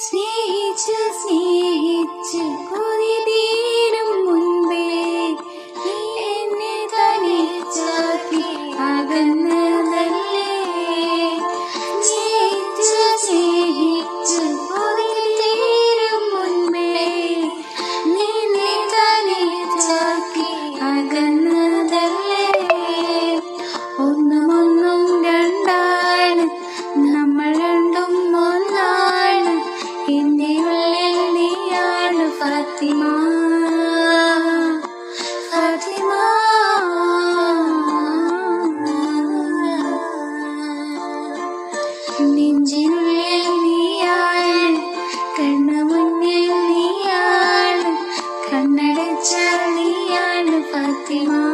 sneeches പിന്നിൽ നീയാണ് ഫാത്തിമ. ഫാത്തിമ. നെഞ്ചിനുള്ളിൽ നീയാണ് കണ്ണു മുന്നിൽ നീയാണ് കണ്ണടച്ചാൽ നീയാണ് ഫാത്തിമ.